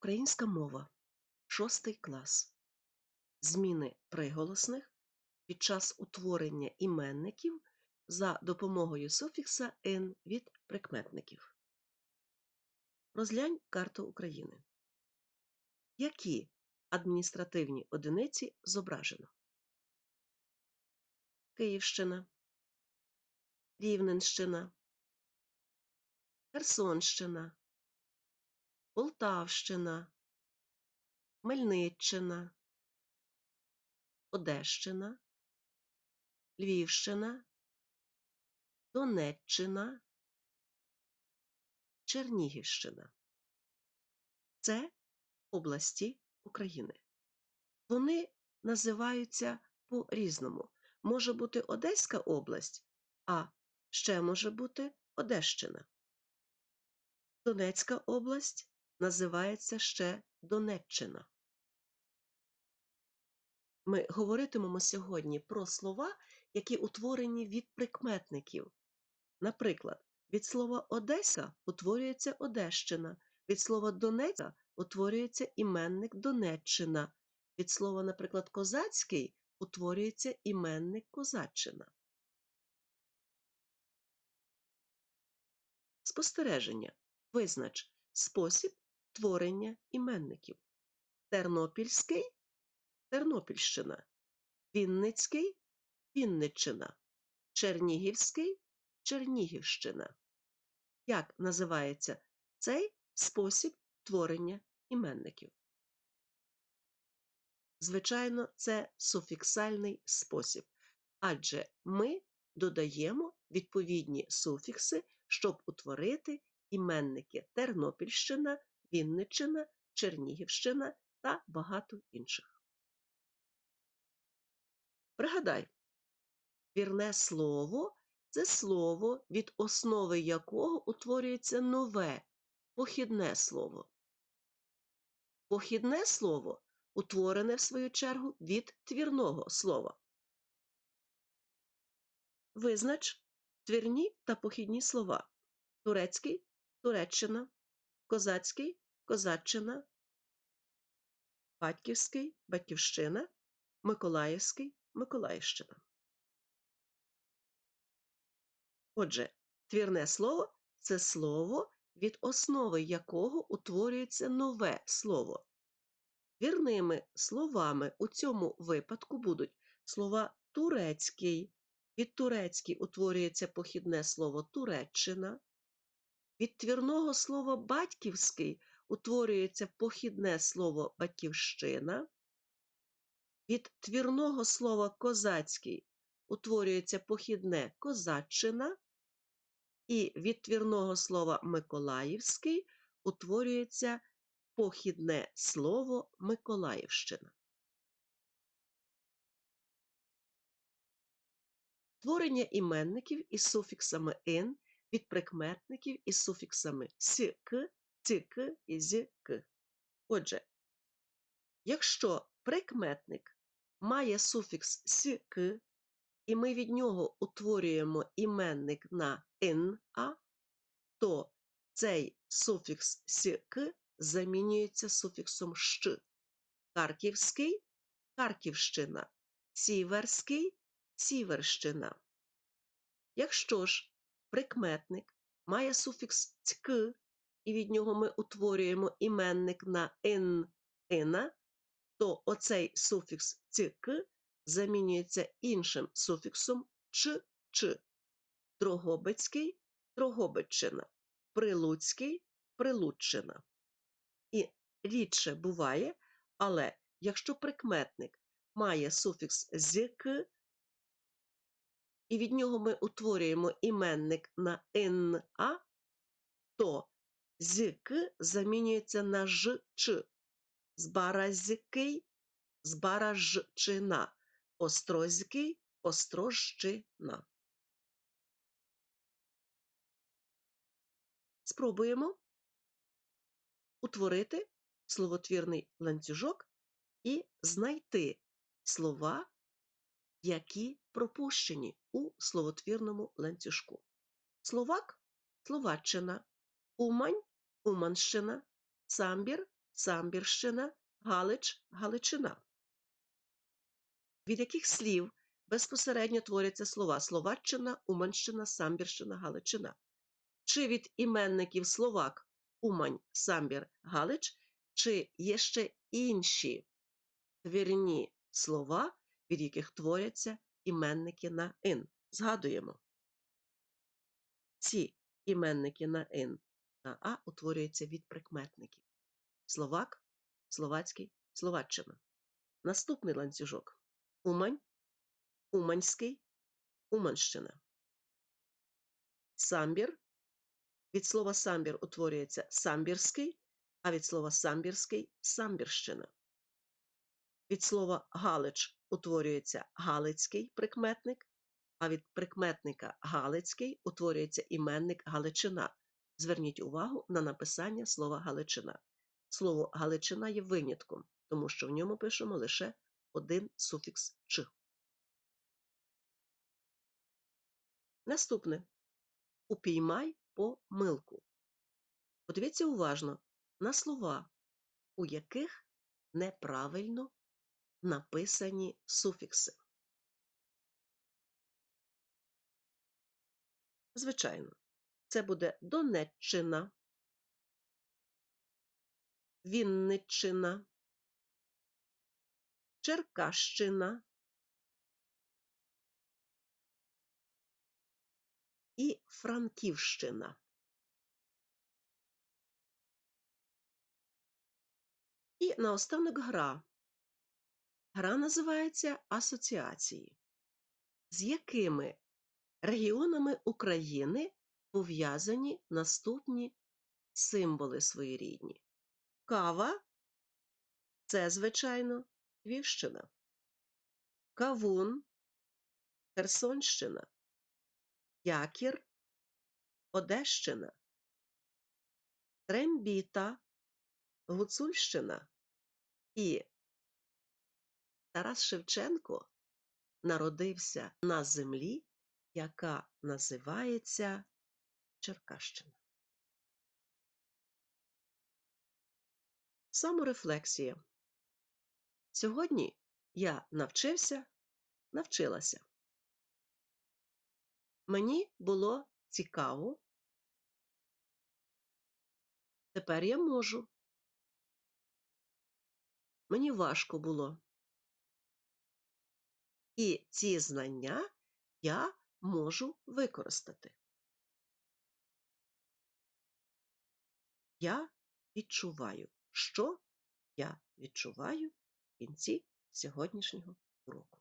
Українська мова. Шостий клас. Зміни приголосних під час утворення іменників за допомогою суфікса «н» від прикметників. Розглянь карту України. Які адміністративні одиниці зображено? Київщина, Рівненщина, Херсонщина, Полтавщина, Хмельниччина, Одещина, Львівщина, Донеччина, Чернігівщина. Це області України. Вони називаються по-різному. Може бути Одеська область, а ще може бути Одещина. Донецька область називається ще Донеччина. Ми говоритимемо сьогодні про слова, які утворені від прикметників. Наприклад, від слова Одеса утворюється Одещина, від слова Донецька утворюється іменник Донеччина, від слова, наприклад, козацький утворюється іменник Козаччина. Спостереження. Визнач спосіб творення іменників. Тернопільський Тернопільщина, Вінницький Вінниччина, Чернігівський Чернігівщина. Як називається цей спосіб творення іменників? Звичайно, це суфіксальний спосіб, адже ми додаємо відповідні суфікси, щоб утворити іменники Тернопільщина, Вінниччина, Чернігівщина та багато інших. Пригадай, вірне слово це слово, від основи якого утворюється нове похідне слово. Похідне слово утворене, в свою чергу, від твірного слова. Визнач твірні та похідні слова турецький Туреччина, козацький Козаччина, батьківський Батьківщина, Миколаївський Миколаївщина. Отже, твірне слово це слово, від основи якого утворюється нове слово. Вірними словами у цьому випадку будуть слова турецький. Від турецький утворюється похідне слово Туреччина. Від твірного слова батьківський утворюється похідне слово батьківщина. Від твірного слова козацький утворюється похідне козаччина. І від твірного слова Миколаївський утворюється похідне слово Миколаївщина. Творення іменників із суфіксами «ин» від прикметників із суфіксами «сь-к», «ць-к» і «з-к». Отже, якщо прикметник має суфікс «сь-к», і ми від нього утворюємо іменник на «н-а», то цей суфікс «сь-к» замінюється суфіксом «щ». Харківський Харківщина, Сіверський Сіверщина. Якщо ж прикметник має суфікс «цьк», і від нього ми утворюємо іменник на «н», «ина», то оцей суфікс «цьк» замінюється іншим суфіксом «ч», «ч». Дрогобицький Дрогобиччина, Прилуцький Прилуччина. І рідше буває, але якщо прикметник має суфікс «зьк», і від нього ми утворюємо іменник на «на», то «зьк» замінюється на «ж-ч», збаразький, збаражчина, острозький, острожчина. Спробуємо утворити словотвірний ланцюжок і знайти слова, які пропущені у словотвірному ланцюжку. Словак Словаччина, Умань Уманщина, Самбір Самбірщина, Галич, Галичина. Від яких слів безпосередньо творяться слова Словаччина, Уманщина, Самбірщина, Галичина? Чи від іменників Словак, Умань, Самбір, Галич, чи є ще інші твірні слова, від яких творяться іменники на ин? Згадуємо. Ці іменники на ин на а утворюються від прикметників. Словак, Словацький, Словаччина. Наступний ланцюжок. Умань, Уманський, Уманщина. Самбір. Від слова самбір утворюється самбірський, а від слова самбірський самбірщина. Від слова галич утворюється галицький прикметник, а від прикметника галицький утворюється іменник Галичина. Зверніть увагу на написання слова Галичина. Слово Галичина є винятком, тому що в ньому пишемо лише один суфікс «ч». Наступне. Упіймай помилку. Подивіться уважно на слова, у яких неправильно написані суфікси. Звичайно, це буде Донеччина, Вінниччина, Черкащина і Франківщина. І наостанок гра. Гра називається Асоціації. З якими регіонами України пов'язані наступні символи своєрідні? Кава це, звичайно, Львівщина. Кавун Херсонщина. Якір Одещина. Трембіта Гуцульщина. І Тарас Шевченко народився на землі, яка називається Черкащина. Саморефлексія. Сьогодні я навчився, навчилася. Мені було цікаво. Тепер я можу. Мені важко було. І ці знання я можу використати. Я відчуваю, що я відчуваю в кінці сьогоднішнього уроку.